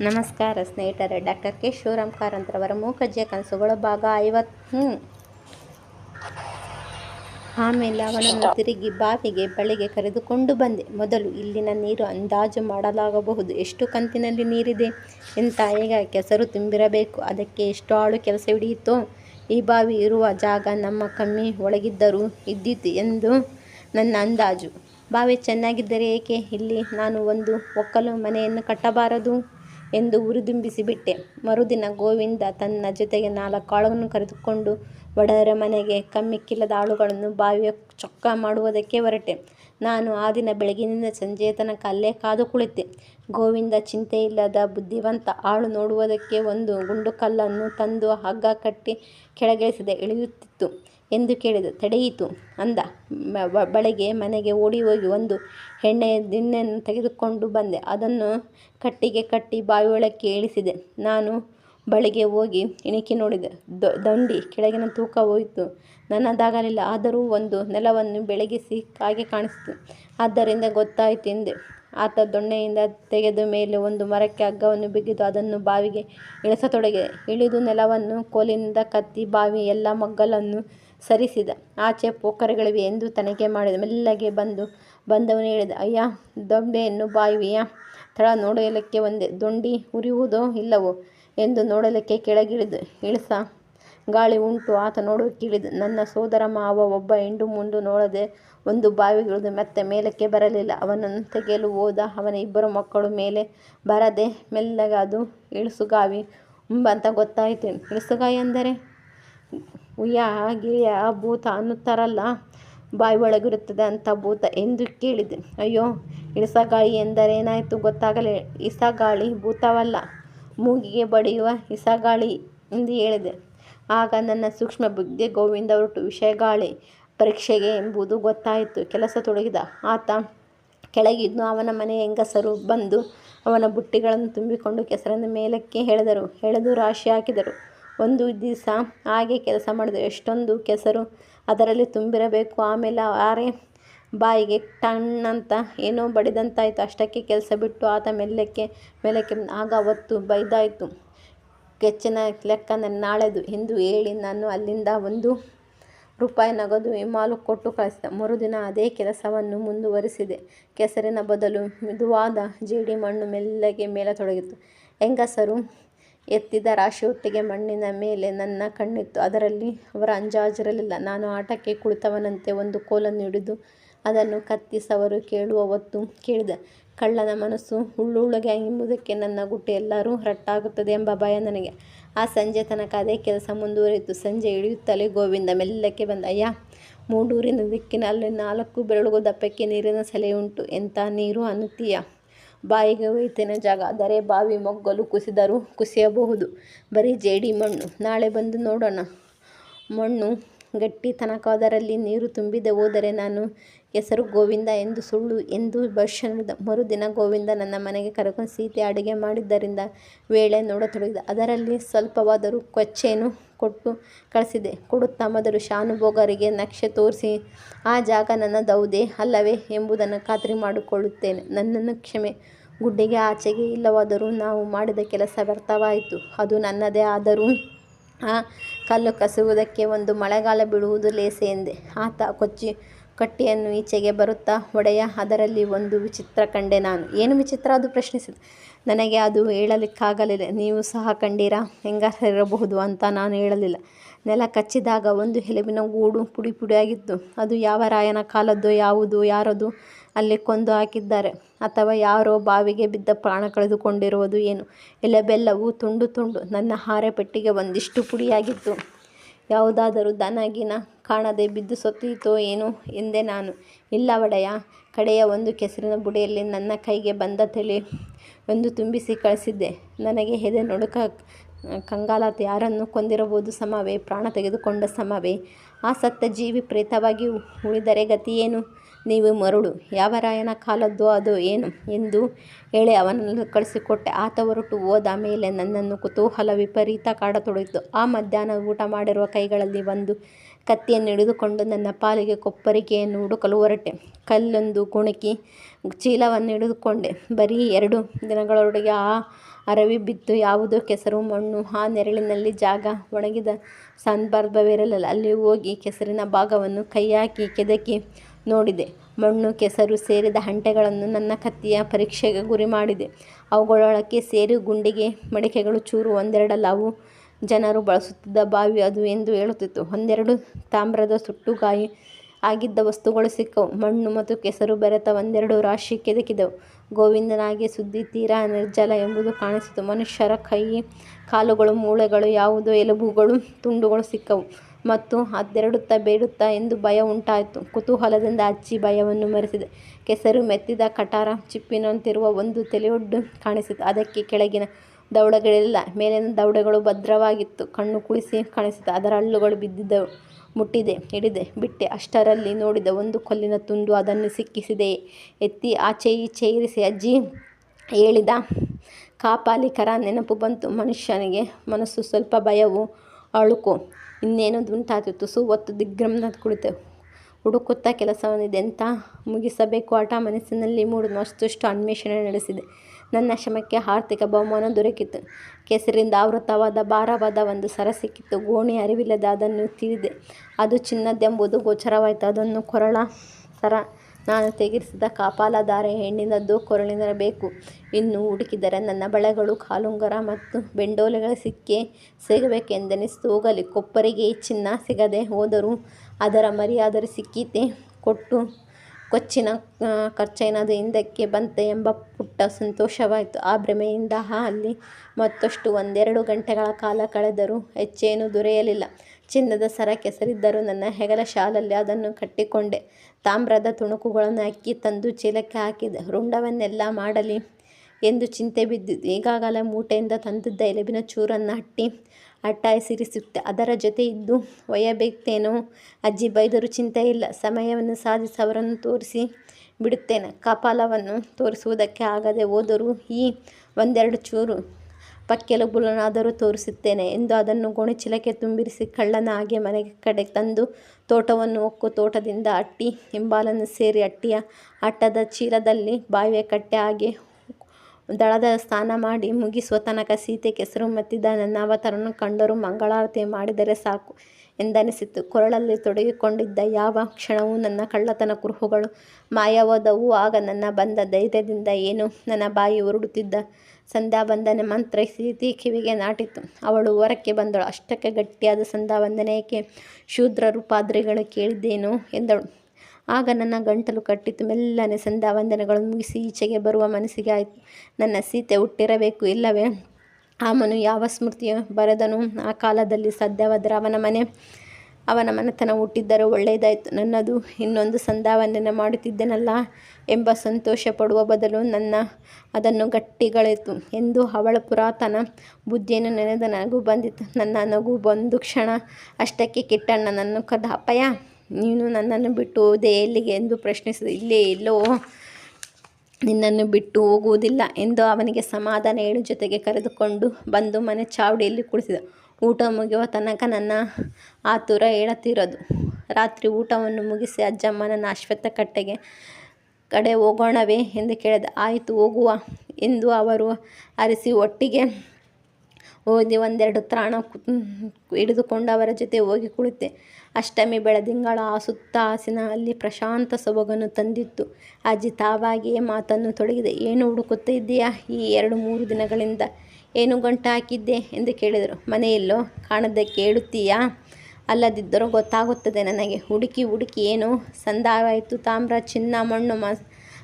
ನಮಸ್ಕಾರ ಸ್ನೇಹಿತರೆ doctor K. Shivaram ಕಾರಂತರವರ ಮೂಕಜ್ಜಿಯ ಕನಸುಗಳು ಭಾಗ ಐವತ್ತು ಆಮೇಲೆ ಅವನನ್ನು ತಿರುಗಿ ಬಾವಿಗೆ ಬಳಿಗೆ ಕರೆದುಕೊಂಡು ಬಂದೆ. ಮೊದಲು ಇಲ್ಲಿನ ನೀರು ಅಂದಾಜು ಮಾಡಲಾಗಬಹುದು. ಎಷ್ಟು ಕಂತಿನಲ್ಲಿ ನೀರಿದೆ? ಎಂತ ಈಗ ಕೆಸರು ತುಂಬಿರಬೇಕು? ಅದಕ್ಕೆ ಎಷ್ಟು ಆಳು ಕೆಲಸ ಹಿಡಿಯಿತು? ಈ ಬಾವಿ ಇರುವ ಜಾಗ ನಮ್ಮ ಕಮ್ಮಿ ಒಳಗಿದ್ದರೂ ಇದ್ದಿತು ಎಂದು ನನ್ನ ಅಂದಾಜು. ಬಾವಿ ಚೆನ್ನಾಗಿದ್ದರೆ ಏಕೆ ಇಲ್ಲಿ ನಾನು ಒಂದು ಒಕ್ಕಲು ಮನೆಯನ್ನು ಕಟ್ಟಬಾರದು? ಎಂದು ಹುರಿದುಂಬಿಸಿಬಿಟ್ಟೆ. ಮರುದಿನ ಗೋವಿಂದ ತನ್ನ ಜೊತೆಗೆ ನಾಲ್ಕಾಳನ್ನು ಕರೆದುಕೊಂಡು ಒಡೆಯರ ಮನೆಗೆ ಕಮ್ಮಿಕ್ಕಿಲ್ಲದ ಆಳುಗಳನ್ನು ಬಾವಿಯ ಚೊಕ್ಕ ಮಾಡುವುದಕ್ಕೆ ಹೊರಟೆ. ನಾನು ಆ ದಿನ ಬೆಳಗಿನಿಂದ ಸಂಜೆಯ ತನಕ ಅಲ್ಲೇ ಕಾದು ಕುಳಿತೆ. ಗೋವಿಂದ ಚಿಂತೆಯಿಲ್ಲದ ಬುದ್ಧಿವಂತ ಆಳು ನೋಡುವುದಕ್ಕೆ ಒಂದು ಗುಂಡುಕಲ್ಲನ್ನು ತಂದು ಹಗ್ಗ ಕಟ್ಟಿ ಕೆಳಗಿಳಿಸಿದೆ. ಇಳಿಯುತ್ತಿತ್ತು. ಎಂದು ಕೇಳಿದ. ತಡೆಯಿತು ಅಂದ. ಬಳಿಗೆ ಮನೆಗೆ ಓಡಿ ಹೋಗಿ ಒಂದು ಎಣ್ಣೆಯ ದಿನ್ನೆಯನ್ನು ತೆಗೆದುಕೊಂಡು ಬಂದೆ. ಅದನ್ನು ಕಟ್ಟಿಗೆ ಕಟ್ಟಿ ಬಾವಿಯೊಳಕ್ಕೆ ಇಳಿಸಿದೆ. ನಾನು ಬಳಿಗೆ ಹೋಗಿ ಇಣಿಕೆ ನೋಡಿದೆ. ದಂಡಿ ಕೆಳಗಿನ ತೂಕ ಹೋಯಿತು. ನನ್ನದಾಗಲಿಲ್ಲ. ಆದರೂ ಒಂದು ನೆಲವನ್ನು ಬೆಳಗಿಸಿ ಹಾಗೆ ಕಾಣಿಸಿತು. ಆದ್ದರಿಂದ ಗೊತ್ತಾಯಿತು ಎಂದೆ. ಆತ ದೊಣ್ಣೆಯಿಂದ ತೆಗೆದ ಮೇಲೆ ಒಂದು ಮರಕ್ಕೆ ಹಗ್ಗವನ್ನು ಬಿಗಿದು ಅದನ್ನು ಬಾವಿಗೆ ಇಳಿಸತೊಡಗಿದೆ ಇಳಿದು ನೆಲವನ್ನು ಕೋಲಿನಿಂದ ಕತ್ತಿ ಬಾವಿ ಎಲ್ಲ ಮಗ್ಗಲನ್ನು ಸರಿಸಿದ. ಆಚೆ ಪೋಖರಿಗಳಿವೆ ಎಂದು ತನಿಖೆ ಮಾಡಿದ. ಮೆಲ್ಲಗೆ ಬಂದು ಬಂದವನು ಹೇಳಿದ, ಅಯ್ಯ ದೊಂಬೆಯನ್ನು ಬಾವಿಯ ತಳ ನೋಡಲಿಕ್ಕೆ ಒಂದೇ ದೊಂಡಿ ಉರಿಯುವುದೋ ಇಲ್ಲವೋ? ಎಂದು ನೋಡಲಿಕ್ಕೆ ಕೆಳಗಿಳಿದು, ಇಳಿಸ. ಗಾಳಿ ಉಂಟು, ಆತ ನೋಡು ಕೇಳಿದ. ನನ್ನ ಸೋದರ ಮಾವ ಒಬ್ಬ ಹೆಂಡು ಮುಂಡು ನೋಡದೆ ಒಂದು ಬಾವಿಗಿಳಿದು ಮತ್ತೆ ಮೇಲಕ್ಕೆ ಬರಲಿಲ್ಲ. ಅವನನ್ನು ತೆಗೆಯಲು ಹೋದ ಅವನ ಇಬ್ಬರು ಮಕ್ಕಳು ಮೇಲೆ ಬರದೆ ಮೆಲ್ಲಗಾದು ಅದು ಇಳಿಸುಗಾವಿ. ಉಂಬಂತ ಗೊತ್ತಾಯಿತು. ಇಳಿಸುಗಾಯಿ ಅಂದರೆ? ಉಯ್ಯ, ಗಿಳಿಯ ಭೂತ ಅನ್ನುತ್ತಾರಲ್ಲ? ಬಾಯಿ ಒಳಗಿರುತ್ತದೆ ಅಂತ ಭೂತ ಎಂದು ಕೇಳಿದೆ. ಅಯ್ಯೋ ಇಳಿಸಗಾಳಿ ಎಂದರೇನಾಯಿತು ಗೊತ್ತಾಗಲೇ? ಇಸಗಾಳಿ ಭೂತವಲ್ಲ. ಮೂಗಿಗೆ ಬಡಿಯುವ ಇಸಗಾಳಿ ಎಂದು ಹೇಳಿದೆ. ಆಗ ನನ್ನ ಸೂಕ್ಷ್ಮ ಬುದ್ಧಿ ಗೋವಿಂದ ಹೊರಟು, ವಿಷಯಗಾಳಿ ಪರೀಕ್ಷೆಗೆ ಎಂಬುದು ಗೊತ್ತಾಯಿತು. ಕೆಲಸ ತೊಡಗಿದ. ಆತ ಕೆಳಗಿದ್ದು ಅವನ ಮನೆಯ ಹೆಂಗಸರು ಬಂದು ಅವನ ಬುಟ್ಟಿಗಳನ್ನು ತುಂಬಿಕೊಂಡು ಕೆಸರನ್ನು ಮೇಲಕ್ಕೆ ಎಳೆದರು. ಎಳೆದು ರಾಶಿ ಹಾಕಿದರು. ಒಂದು ದಿವಸ ಹಾಗೆ ಕೆಲಸ ಮಾಡಿದ್ರು ಎಷ್ಟೊಂದು ಕೆಸರು ಅದರಲ್ಲಿ ತುಂಬಿರಬೇಕು. ಆಮೇಲೆ ಆರೆ ಬಾಯಿಗೆ ಟಣ್ಣಂತ ಏನೋ ಬಡಿದಂತಾಯಿತು. ಅಷ್ಟಕ್ಕೆ ಕೆಲಸ ಬಿಟ್ಟು ಆತ ಮೆಲ್ಲಕ್ಕೆ ಮೆಲ್ಲಕ್ಕೆ ಆಗ ಅವತ್ತು ಬೈದಾಯಿತು. ಕೆಚ್ಚಿನ ಲೆಕ್ಕ ನನ್ನ ನಾಳೆದು ಎಂದು ಹೇಳಿ ನಾನು ಅಲ್ಲಿಂದ ಒಂದು ರೂಪಾಯಿ ನಗದು ಹಿಮಾಲು ಕೊಟ್ಟು ಕಳಿಸಿದೆ. ಮರುದಿನ ಅದೇ ಕೆಲಸವನ್ನು ಮುಂದುವರಿಸಿದೆ. ಕೆಸರಿನ ಬದಲು ಮಿದುವಾದ ಜೇಡಿ ಮಣ್ಣು ಮೆಲ್ಲಗೆ ಮೇಲತೊಡಗಿತು. ಹೆಂಗಸರು ಎತ್ತಿದ ರಾಶಿಯೊಟ್ಟಿಗೆ ಮಣ್ಣಿನ ಮೇಲೆ ನನ್ನ ಕಣ್ಣಿತ್ತು. ಅದರಲ್ಲಿ ಅವರ ಅಂಜಾಜಿರಲಿಲ್ಲ ನಾನು ಆಟಕ್ಕೆ ಕುಳಿತವನಂತೆ ಒಂದು ಕೋಲನ್ನು ಹಿಡಿದು ಅದನ್ನು ಕತ್ತಿಸವರು ಕೇಳುವ ಹೊತ್ತು ಕೇಳಿದ. ಕಳ್ಳನ ಮನಸ್ಸು ಹುಳ್ಳುಳ್ಳಗೆ ಎಂಬುದಕ್ಕೆ ನನ್ನ ಗುಟ್ಟು ಎಲ್ಲರೂ ರಟ್ಟಾಗುತ್ತದೆ ಎಂಬ ಭಯ ನನಗೆ. ಆ ಸಂಜೆ ತನಕ ಅದೇ ಕೆಲಸ ಮುಂದುವರಿಯಿತು. ಸಂಜೆ ಇಳಿಯುತ್ತಲೇ ಗೋವಿಂದ ಮೆಲ್ಲಕ್ಕೆ ಬಂದ, ಅಯ್ಯ, ಮೂಡೂರಿನ ದಿಕ್ಕಿನಲ್ಲಿ ನಾಲ್ಕು ಬೆರಳುಗು ದಪ್ಪಕ್ಕೆ ನೀರಿನ ಸೆಲೆಯುಂಟು ಎಂಥ ನೀರು ಅನ್ನುತ್ತೀಯ ಬಾಯಿಗೆ ಒಯ್ತೇನೆ ಜಾಗ. ಆದರೆ ಬಾವಿ ಮೊಗ್ಗಲು ಕುಸಿದರೂ ಕುಸಿಯಬಹುದು. ಬರೀ ಜೇಡಿ ಮಣ್ಣು. ನಾಳೆ ಬಂದು ನೋಡೋಣ. ಮಣ್ಣು ಗಟ್ಟಿ ತನಕ ಅದರಲ್ಲಿ ನೀರು ತುಂಬಿದೆ ಹೋದರೆ ನಾನು ಹೆಸರು ಗೋವಿಂದ ಎಂದು ಸುಳ್ಳು ಎಂದು ಭವಿಷ್ಯ ಮರುದಿನ ಗೋವಿಂದ ನನ್ನ ಮನೆಗೆ ಕರೆಕೊಂಡು ಸೀತೆ ಅಡುಗೆ ಮಾಡಿದ್ದರಿಂದ ವೇಳೆ ನೋಡತೊಡಗಿದ. ಅದರಲ್ಲಿ ಸ್ವಲ್ಪವಾದರೂ ಕೊಚ್ಚೇನು ಕೊಟ್ಟು ಕಳಿಸಿದೆ. ಕೊಡುತ್ತಾ ಮೊದಲು ಶಾನುಭೋಗರಿಗೆ ನಕ್ಷೆ ತೋರಿಸಿ, ಆ ಜಾಗ ನನ್ನ ದೌದೆ ಅಲ್ಲವೇ ಎಂಬುದನ್ನು ಖಾತ್ರಿ ಮಾಡಿಕೊಳ್ಳುತ್ತೇನೆ. ನನ್ನನ್ನು ಕ್ಷಮೆ, ಗುಡ್ಡೆಗೆ ಆಚೆಗೆ ಇಲ್ಲವಾದರೂ ನಾವು ಮಾಡಿದ ಕೆಲಸ ವ್ಯರ್ಥವಾಯಿತು. ಅದು ನನ್ನದೇ ಆದರೂ ಆ ಕಲ್ಲು ಕಸುವುದಕ್ಕೆ ಒಂದು ಮಳೆಗಾಲ ಬೀಳುವುದು ಲೇಸೆ ಎಂದೆ ಆತ ಕೊಚ್ಚಿ ಕಟ್ಟಿಯನ್ನು ಈಚೆಗೆ ಬರುತ್ತಾ ಒಡೆಯ, ಅದರಲ್ಲಿ ಒಂದು ವಿಚಿತ್ರ ಕಂಡೆ ನಾನು. ಏನು ವಿಚಿತ್ರ? ಅದು ಪ್ರಶ್ನಿಸಿದೆ ನನಗೆ ಅದು ಹೇಳಲಿಕ್ಕಾಗಲಿಲ್ಲ. ನೀವು ಸಹ ಕಂಡೀರಾ? ಹೆಂಗಸರಿರಬಹುದು ಅಂತ ನಾನು ಹೇಳಲಿಲ್ಲ. ನೆಲ ಕಚ್ಚಿದಾಗ ಒಂದು ಎಲುಬಿನ ಗೂಡು ಪುಡಿ ಪುಡಿಯಾಗಿತ್ತು ಅದು ಯಾವ ರಾಯನ ಕಾಲದ್ದು ಯಾವುದು ಯಾರದು ಅಲ್ಲಿ ಕೊಂದು ಹಾಕಿದ್ದಾರೆ. ಅಥವಾ ಯಾರೋ ಬಾವಿಗೆ ಬಿದ್ದ ಪ್ರಾಣ ಕಳೆದುಕೊಂಡಿರುವುದು ಏನು? ಎಲೆಬೆಲ್ಲವೂ ತುಂಡು ತುಂಡು. ನನ್ನ ಹಾರೆ ಪೆಟ್ಟಿಗೆ ಒಂದಿಷ್ಟು ಪುಡಿಯಾಗಿತ್ತು. ಯಾವುದಾದರೂ ದನಗಿನ ಕಾಣದೆ ಬಿದ್ದು ಸತ್ತಿತೋ ಏನು ಎಂದೆ ನಾನು. ಇಲ್ಲ ಒಡೆಯ, ಕಡೆಯ ಒಂದು ಕೆಸರಿನ ಬುಡಿಯಲ್ಲಿ ನನ್ನ ಕೈಗೆ ಬಂದ ತಲೆ ಒಂದು ತುಂಬಿಸಿ ಕಳಿಸಿದ್ದೆ. ನನಗೆ ಎದೆ ನಡುಕ ಕಂಗಾಲಾತು ಯಾರನ್ನು ಕೊಂದಿರಬಹುದು ಸಮವೇ, ಪ್ರಾಣ ತೆಗೆದುಕೊಂಡ ಸಮವೇ. ಆ ಸತ್ತ ಜೀವಿ ಪ್ರೇತವಾಗಿ ಉಳಿದರೆ ಗತಿಯೇನು ನೀವು ಮರುಳು. ಯಾವ ರಾಯನ ಕಾಲದ್ದು ಅದು ಏನು ಎಂದು ಹೇಳಿ ಅವನನ್ನು ಕಳಿಸಿಕೊಟ್ಟೆ. ಆತ ಹೊರಟು ಹೋದ ಮೇಲೆ ನನ್ನನ್ನು ಕುತೂಹಲ ವಿಪರೀತ ಕಾಡತೊಡಗಿತು. ಆ ಮಧ್ಯಾಹ್ನ ಊಟ ಮಾಡಿರುವ ಕೈಗಳಲ್ಲಿ ಒಂದು ಕತ್ತಿಯನ್ನು ಹಿಡಿದುಕೊಂಡು ನನ್ನ ಪಾಲಿಗೆ ಕೊಪ್ಪರಿಗೆಯನ್ನು ಹುಡುಕಲು ಹೊರಟೆ. ಕಲ್ಲೊಂದು ಕುಣುಕಿ ಚೀಲವನ್ನು ಹಿಡಿದುಕೊಂಡೆ. ಬರೀ ಎರಡು ದಿನಗಳೊಡೆಗೆ ಆ ಅರವಿ ಬಿದ್ದು ಯಾವುದೋ ಕೆಸರು, ಮಣ್ಣು, ಆ ನೆರಳಿನಲ್ಲಿ ಜಾಗ ಒಣಗಿದ ಸಂದರ್ಭವಿರಲಿಲ್ಲ. ಅಲ್ಲಿ ಹೋಗಿ ಕೆಸರಿನ ಭಾಗವನ್ನು ಕೈಹಾಕಿ ಕೆದಕಿ ನೋಡಿದೆ. ಮಣ್ಣು, ಕೆಸರು ಸೇರಿದ ಹಂಟೆಗಳನ್ನು ನನ್ನ ಕತ್ತಿಯ ಪರೀಕ್ಷೆಗೆ ಗುರಿ ಮಾಡಿದೆ. ಅವುಗಳೊಳಕ್ಕೆ ಸೇರಿ ಗುಂಡಿಗೆ ಮಡಿಕೆಗಳು ಚೂರು ಒಂದೆರಡಲ್ಲ ಲಾವು. ಜನರು ಬಳಸುತ್ತಿದ್ದ ಬಾವಿ ಅದು ಎಂದು ಹೇಳುತ್ತಿತ್ತು. ಒಂದೆರಡು ತಾಮ್ರದ ಸುಟ್ಟುಗಾಯಿ ಆಗಿದ್ದ ವಸ್ತುಗಳು ಸಿಕ್ಕವು. ಮಣ್ಣು ಮತ್ತು ಕೆಸರು ಬೆರೆತ ಒಂದೆರಡು ರಾಶಿ ಕೆದಕಿದವು. ಗೋವಿಂದನಾಗಿ ಸುದ್ದಿ ತೀರಾ ನಿರ್ಜಲ ಎಂಬುದು ಕಾಣಿಸಿತು. ಮನುಷ್ಯರ ಕೈ, ಕಾಲುಗಳು, ಮೂಳೆಗಳು, ಯಾವುದೋ ಎಲುಬುಗಳು, ತುಂಡುಗಳು ಸಿಕ್ಕವು ಮತ್ತು ಅದೆರಡುತ್ತಾ ಬೇಡುತ್ತಾ ಎಂದು ಭಯ ಉಂಟಾಯಿತು. ಕುತೂಹಲದಿಂದ ಅಚ್ಚಿ ಭಯವನ್ನು ಮರೆಸಿದೆ ಕೆಸರು ಮೆತ್ತಿದ ಕಟಾರ ಚಿಪ್ಪಿನಂತಿರುವ ಒಂದು ತಲೆಯೊಡ್ಡು ಕಾಣಿಸಿತು. ಅದಕ್ಕೆ ಕೆಳಗಿನ ದವಡೆಗಳಿಲ್ಲ ಮೇಲಿನ ದವಡೆಗಳು ಭದ್ರವಾಗಿತ್ತು. ಕಣ್ಣು ಕುಳಿಸಿ ಕಾಣಿಸಿತು. ಅದರ ಹಲ್ಲುಗಳು ಬಿದ್ದಿದ್ದವು. ಮುಟ್ಟಿದೆ, ಹಿಡಿದೆ, ಬಿಟ್ಟೆ. ಅಷ್ಟರಲ್ಲಿ ನೋಡಿದ ಒಂದು ಕಲ್ಲಿನ ತುಂಡು ಅದನ್ನು ಸಿಕ್ಕಿಸಿದೆ. ಎತ್ತಿ ಆಚೆ ಈಚೆ ಇರಿಸಿ, ಅಜ್ಜಿ, ಹೇಳಿದ. ಕಾಪಾಲಿಕರ ನೆನಪು ಬಂತು. ಮನುಷ್ಯನಿಗೆ ಮನಸ್ಸು ಸ್ವಲ್ಪ ಭಯವು ಅಳುಕು. ಇನ್ನೇನು ದುಂಟಾತು ತುಸು ಹೊತ್ತು ದಿಗ್ಭ್ರಮದ ಕುಳಿತೆ ಹುಡುಕುತ್ತಾ ಕೆಲಸವನ್ನಿದೆ ಅಂತ ಮುಗಿಸಬೇಕು? ಆಟ ಮನಸ್ಸಿನಲ್ಲಿ ಮೂಡಿದ ಅಷ್ಟು ಅನ್ವೇಷಣೆ ನಡೆಸಿದೆ. ನನ್ನ ಶ್ರಮಕ್ಕೆ ಆರ್ಥಿಕ ಬಹುಮಾನ ದೊರಕಿತು. ಕೆಸರಿಂದ ಆವೃತವಾದ ಭಾರವಾದ ಒಂದು ಸರ ಸಿಕ್ಕಿತ್ತು ಗೋಣಿ ಅರಿವಿಲ್ಲದೆ ಅದನ್ನು ತಿಳಿದೆ. ಅದು ಚಿನ್ನದ್ದೆಂಬುದು ಗೋಚರವಾಯಿತು. ಅದನ್ನು ಕೊರಳ ಸರ ನಾನು ತೆಗೆಸಿದ ಕಾಪಾಲಧಾರೆ ಹೆಣ್ಣಿನದ್ದು ಕೊರಳಿನಿರಬೇಕು. ಇನ್ನು ಹುಡುಕಿದರೆ ನನ್ನ ಬಳೆಗಳು ಕಾಲುಂಗರ ಮತ್ತು ಬೆಂಡೋಲೆಗಳ ಸಿಕ್ಕೇ ಸಿಗಬೇಕೆಂದೆನಿಸಿತು. ಹೋಗಲಿ, ಕೊಪ್ಪರಿಗೆ ಚಿನ್ನ ಸಿಗದೆ ಹೋದರೂ ಅದರ ಮರಿಯಾದರೂ ಸಿಕ್ಕಿತೆ. ಕೊಟ್ಟು ಕೊಚ್ಚಿನ ಖರ್ಚೇನದು ಹಿಂದಕ್ಕೆ ಬಂತೆ ಎಂಬ ಪುಟ್ಟ ಸಂತೋಷವಾಯಿತು. ಆ ಭ್ರಮೆಯಿಂದ ಅಲ್ಲಿ ಮತ್ತಷ್ಟು ಒಂದೆರಡು ಗಂಟೆಗಳ ಕಾಲ ಕಳೆದರೂ ಹೆಚ್ಚೇನೂ ದೊರೆಯಲಿಲ್ಲ. ಚಿನ್ನದ ಸರ ಕೆಸರಿದ್ದರೂ ನನ್ನ ಹೆಗಲ ಶಾಲಲ್ಲಿ ಅದನ್ನು ಕಟ್ಟಿಕೊಂಡೆ. ತಾಮ್ರದ ತುಣುಕುಗಳನ್ನು ಅಕ್ಕಿ ತಂದು ಚೀಲಕ್ಕೆ ಹಾಕಿದೆ. ರುಂಡವನ್ನೆಲ್ಲ ಮಾಡಲಿ ಎಂದು ಚಿಂತೆ ಬಿದ್ದು ಈಗಾಗಲೇ ಮೂಟೆಯಿಂದ ತಂದಿದ್ದ ಎಲೆಬಿನ ಚೂರನ್ನು ಹಟ್ಟಿ ಸಿರಿಸುತ್ತೆ ಅದರ ಜೊತೆ ಇದ್ದು ಒಯ್ಯಬೇಕೇನೋ ಅಜ್ಜಿ, ಬೈದರೂ ಚಿಂತೆ ಇಲ್ಲ. ಸಮಯವನ್ನು ಸಾಧಿಸಿ ಅವರನ್ನು ತೋರಿಸಿ ಬಿಡುತ್ತೇನೆ. ಕಪಾಲವನ್ನು ತೋರಿಸುವುದಕ್ಕೆ ಆಗದೆ ಹೋದರೂ ಈ ಒಂದೆರಡು ಚೂರು ಪಕ್ಕೆಲುಬುಗಳನ್ನಾದರೂ ತೋರಿಸುತ್ತೇನೆ ಎಂದು ಅದನ್ನು ಗೋಣಿಚೀಲಕ್ಕೆ ತುಂಬಿರಿಸಿ ಕಳ್ಳನ ಹಾಗೆ ಮನೆಗೆ ಕಡೆ ತಂದು ತೋಟವನ್ನು ಒಕ್ಕು ತೋಟದಿಂದ ಅಟ್ಟಿ, ಹಿಂಬಾಲನ್ನು ಸೇರಿ ಅಟ್ಟಿಯ ಅಟ್ಟದ ಚೀಲದಲ್ಲಿ ಬಾವಿಯ ಕಟ್ಟೆ ಹಾಗೆ ದಳದ ಸ್ನಾನ ಮಾಡಿ ಮುಗಿಸುವ ತನಕ ಸೀತೆ, ಕೆಸರು ಮತ್ತಿದ್ದ ನನ್ನ ಅವತಾರವನ್ನು ಕಂಡರೂ ಮಂಗಳಾರತಿ ಮಾಡಿದರೆ ಸಾಕು ಎಂದನಿಸಿತು. ಕೊರಳಲ್ಲಿ ತೊಡಗಿಕೊಂಡಿದ್ದ ಯಾವ ಕ್ಷಣವೂ ನನ್ನ ಕಳ್ಳತನ ಕುರುಹುಗಳು ಮಾಯವಾದವು. ಆಗ ನನ್ನ ಬಂದ ಧೈರ್ಯದಿಂದ ಏನು ನನ್ನ ಬಾಯಿ ಹೊರಡುತ್ತಿದ್ದ ಸಂಧ್ಯಾವಂದನೆ ಮಂತ್ರ ಸೀತಿ ಕಿವಿಗೆ ನಾಟಿತು. ಅವಳು ಹೊರಕ್ಕೆ ಬಂದಳು. ಅಷ್ಟಕ್ಕೆ ಗಟ್ಟಿಯಾದ ಸಂಧ್ಯಾವಂದನೆ ಏಕೆ ಶೂದ್ರರು ಪಾದ್ರಿಗಳು ಕೇಳಿದ್ದೇನು ಎಂದಳು. ಆಗ ನನ್ನ ಗಂಟಲು ಕಟ್ಟಿತು. ಮೆಲ್ಲನೆ ಸಂಧ್ಯಾವಂದನೆಗಳನ್ನು ಮುಗಿಸಿ ಈಚೆಗೆ ಬರುವ ಮನಸ್ಸಿಗೆ ಆಯಿತು. ನನ್ನ ಸೀತೆ ಹುಟ್ಟಿರಬೇಕು ಇಲ್ಲವೇ? ಆಮನು ಯಾವ ಸ್ಮೃತಿಯ ಬರೆದನು? ಆ ಕಾಲದಲ್ಲಿ ಸದ್ಯವಾದರೆ ಅವನ ಮನೆ, ಅವನ ಮನೆತನ ಹುಟ್ಟಿದ್ದರೆ ಒಳ್ಳೆಯದಾಯಿತು. ನನ್ನದು ಇನ್ನೊಂದು ಸಂಧ್ಯಾವಂದನೆ ಮಾಡುತ್ತಿದ್ದೇನಲ್ಲ ಎಂಬ ಸಂತೋಷ ಪಡುವ ಬದಲು ನನ್ನ ಅದನ್ನು ಗಟ್ಟಿಗಳಿತು ಎಂದು ಅವಳ ಪುರಾತನ ಬುದ್ಧಿಯನ್ನು ನೆನೆದ ನಗು ಬಂದಿತು. ನನ್ನ ನಗು ಒಂದು ಕ್ಷಣ ಅಷ್ಟಕ್ಕೆ ಕಿಟ್ಟಣ್ಣನನ್ನು ಕದ, ಅಪ್ಪಯ್ಯ ನೀನು ನನ್ನನ್ನು ಬಿಟ್ಟು ಹೋದೆ? ಎಲ್ಲಿಗೆ ಎಂದು ಪ್ರಶ್ನಿಸಿದ. ಇಲ್ಲೇ ಎಲ್ಲೋ ನಿನ್ನನ್ನು ಬಿಟ್ಟು ಹೋಗುವುದಿಲ್ಲ ಎಂದು ಅವನಿಗೆ ಸಮಾಧಾನ ಹೇಳು ಜೊತೆಗೆ ಕರೆದುಕೊಂಡು ಬಂದು ಮನೆ ಚಾವಡಿಯಲ್ಲಿ ಕುಳಿಸಿದ ಊಟ ಮುಗಿಯುವ ತನಕ ನನ್ನ ಆತುರ ಹೇಳತ್ತಿರೋದು. ರಾತ್ರಿ ಊಟವನ್ನು ಮುಗಿಸಿ ಅಜ್ಜಮ್ಮನನ್ನು ಅಶ್ವತ್ಥ ಕಟ್ಟೆಗೆ ಕಡೆ ಹೋಗೋಣವೇ ಎಂದು ಕೇಳಿದ. ಆಯಿತು ಹೋಗುವ ಎಂದು ಅವರು ಅರಿಸಿ ಒಟ್ಟಿಗೆ ಹೋಗಿ ಒಂದೆರಡು ತ್ರಾಣ ಹಿಡಿದುಕೊಂಡು ಅವರ ಜೊತೆ ಹೋಗಿ ಕುಳಿತೆ. ಅಷ್ಟಮಿ ಬೆಳದಿಂಗಳ ಆ ಸುತ್ತ ಹಾಸಿನ ಅಲ್ಲಿ ಪ್ರಶಾಂತ ಸೊಬಗನ್ನು ತಂದಿತ್ತು. ಅಜ್ಜಿ ತಾವಾಗಿಯೇ ಮಾತನ್ನು ತೊಡಗಿದೆ. ಏನು ಹುಡುಕುತ್ತಾ ಇದ್ದೀಯಾ? ಈ ಎರಡು ಮೂರು ದಿನಗಳಿಂದ ಏನು ಗಂಟು ಹಾಕಿದ್ದೆ ಎಂದು ಕೇಳಿದರು. ಮನೆಯಲ್ಲೋ? ಕಾಣದಕ್ಕೆ ಹೇಳುತ್ತೀಯಾ ಅಲ್ಲದಿದ್ದರೂ ಗೊತ್ತಾಗುತ್ತದೆ ನನಗೆ. ಹುಡುಕಿ ಹುಡುಕಿ ಏನು? ಸಂದಾವಾಯಿತು ತಾಮ್ರ, ಚಿನ್ನ, ಮಣ್ಣು, ಮಸ್,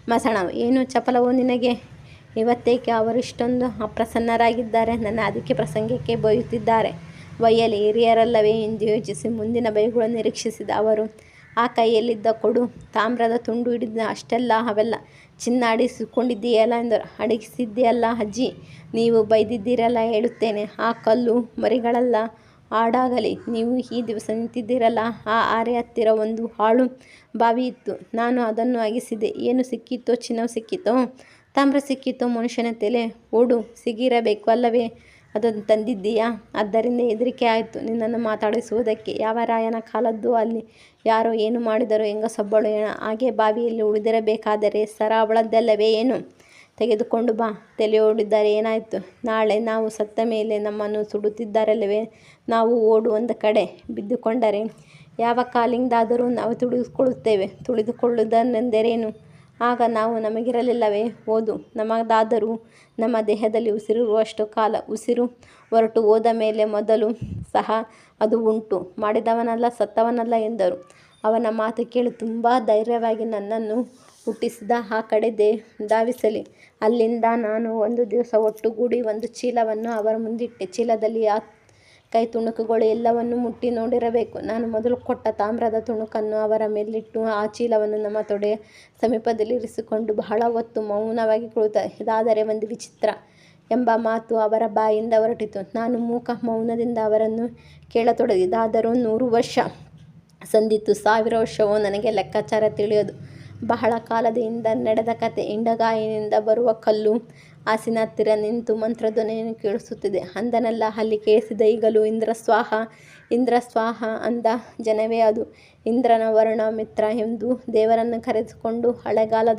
ಮಸಣ. ಏನು ಚಪಲವೋ ನಿನಗೆ? ಇವತ್ತೇಕೆ ಅವರು ಇಷ್ಟೊಂದು ಅಪ್ರಸನ್ನರಾಗಿದ್ದಾರೆ? ನನ್ನ ಅದಕ್ಕೆ ಪ್ರಸಂಗಕ್ಕೆ ಬೈಯುತ್ತಿದ್ದಾರೆ. ಬೈಯಲಿ ಹಿರಿಯರಲ್ಲವೇ ಎಂದು ಯೋಚಿಸಿ ಮುಂದಿನ ಬೈಗಳನ್ನು ನಿರೀಕ್ಷಿಸಿದ ಅವರು, ಆ ಕೈಯಲ್ಲಿದ್ದ ಕೊಡು, ತಾಮ್ರದ ತುಂಡು ಹಿಡಿದ ಅಷ್ಟೆಲ್ಲ ಅವೆಲ್ಲ ಚಿನ್ನ ಅಡಿಸಿಕೊಂಡಿದ್ದೀಯಲ್ಲ ಎಂದರು ಅಡಗಿಸಿದ್ದೀಯಲ್ಲ ಅಜ್ಜಿ, ನೀವು ಬೈದಿದ್ದೀರಲ್ಲ ಹೇಳುತ್ತೇನೆ. ಆ ಕಲ್ಲು ಮರಿಗಳೆಲ್ಲ, ಹಾಡಾಗಲಿ, ನೀವು ಈ ದಿವಸ ನಿಂತಿದ್ದೀರಲ್ಲ, ಆ ಆರೆ ಹತ್ತಿರ ಒಂದು ಹಾಳು ಬಾವಿ ಇತ್ತು ನಾನು ಅದನ್ನು ಅಗಿಸಿದೆ. ಏನು ಸಿಕ್ಕಿತೋ ಚಿನ್ನವು ಸಿಕ್ಕಿತೋ? ತಾಮ್ರ ಸಿಕ್ಕಿತು ಮನುಷ್ಯನ ತಲೆ. ಓಡು, ಸಿಗಿರಬೇಕು ಅಲ್ಲವೇ? ಅದನ್ನು ತಂದಿದ್ದೀಯಾ? ಆದ್ದರಿಂದ ಹೆದರಿಕೆ ಆಯಿತು ನಿನ್ನನ್ನು ಮಾತಾಡಿಸುವುದಕ್ಕೆ. ಯಾವ ರಾಯನ ಕಾಲದ್ದು ಅಲ್ಲಿ? ಯಾರೋ ಏನು ಮಾಡಿದರೂ ಏನ? ಹಾಗೆ ಬಾವಿಯಲ್ಲಿ ಉಳಿದಿರಬೇಕಾದರೆ ಸರ ಅವಳದ್ದಲ್ಲವೇ ಏನು? ತೆಗೆದುಕೊಂಡು ಬಾ. ತಲೆ ಓಡಿದ್ದಾರೆ ಏನಾಯಿತು? ನಾಳೆ ನಾವು ಸತ್ತ ಮೇಲೆ ನಮ್ಮನ್ನು ಸುಡುತ್ತಿದ್ದಾರಲ್ಲವೇ? ನಾವು ಓಡು ಒಂದು ಕಡೆ ಬಿದ್ದುಕೊಂಡರೆ ಯಾವ ಕಾಲಿಂದಾದರೂ ನಾವು ತುಳಿದುಕೊಳ್ಳುತ್ತೇವೆ. ತುಳಿದುಕೊಳ್ಳುವುದೆಂದರೇನು ಆಗ ನಾವು ನಮಗಿರಲಿಲ್ಲವೇ? ಓದು. ನಮಗಾದರೂ ನಮ್ಮ ದೇಹದಲ್ಲಿ ಉಸಿರಿರುವಷ್ಟು ಕಾಲ ಉಸಿರು ಹೊರಟು ಹೋದ ಮೇಲೆ ಮೊದಲು ಸಹ ಅದು ಉಂಟು. ಮಾಡಿದವನಲ್ಲ, ಸತ್ತವನಲ್ಲ ಎಂದರು. ಅವನ ಮಾತು ಕೇಳಿ ತುಂಬ ಧೈರ್ಯವಾಗಿ ನನ್ನನ್ನು ಹುಟ್ಟಿಸಿದ ಆ ಕಡೆ ದೇ, ಧಾವಿಸಲಿ. ಅಲ್ಲಿಂದ ನಾನು ಒಂದು ದಿವಸ ಒಟ್ಟುಗೂಡಿ ಒಂದು ಚೀಲವನ್ನು ಅವರ ಮುಂದಿಟ್ಟೆ. ಚೀಲದಲ್ಲಿ ಆ ಕೈ ತುಣುಕುಗಳು ಎಲ್ಲವನ್ನು ಮುಟ್ಟಿ ನೋಡಿರಬೇಕು. ನಾನು ಮೊದಲು ಕೊಟ್ಟ ತಾಮ್ರದ ತುಣುಕನ್ನು ಅವರ ಮೇಲಿಟ್ಟು ಆ ಚೀಲವನ್ನು ನಮ್ಮ ತೊಡೆಯ ಸಮೀಪದಲ್ಲಿರಿಸಿಕೊಂಡು ಬಹಳ ಹೊತ್ತು ಮೌನವಾಗಿ ಕುಳಿತ, ಇದಾದರೆ ಒಂದು ವಿಚಿತ್ರ ಎಂಬ ಮಾತು ಅವರ ಬಾಯಿಂದ ಹೊರಟಿತು. ನಾನು ಮೂಕ ಮೌನದಿಂದ ಅವರನ್ನು ಕೇಳತೊಡಗಿದಾದರೂ ನೂರು ವರ್ಷ ಸಂದಿತ್ತು. ಸಾವಿರ ವರ್ಷವೋ ನನಗೆ ಲೆಕ್ಕಾಚಾರ ತಿಳಿಯೋದು. ಬಹಳ ಕಾಲದಿಂದ ನಡೆದ ಕತೆ, ಇಂಡಗಾಯಿನಿಂದ ಬರುವ ಕಲ್ಲು ಹಾಸಿನ ಹತ್ತಿರ ನಿಂತು ಮಂತ್ರಧ್ವನಿಯನ್ನು ಕೇಳಿಸುತ್ತಿದೆ. ಅಂದನಲ್ಲ, ಅಲ್ಲಿ ಕೇಳಿಸಿದ ಈಗಲೂ ಇಂದ್ರ ಸ್ವಾಹ ಇಂದ್ರ ಸ್ವಾಹ ಅಂದ ಜನವೇ ಅದು. ಇಂದ್ರನ ವರ್ಣ ಮಿತ್ರ ಎಂದು ದೇವರನ್ನು ಕರೆಸಿಕೊಂಡು ಹಳೆಗಾಲದ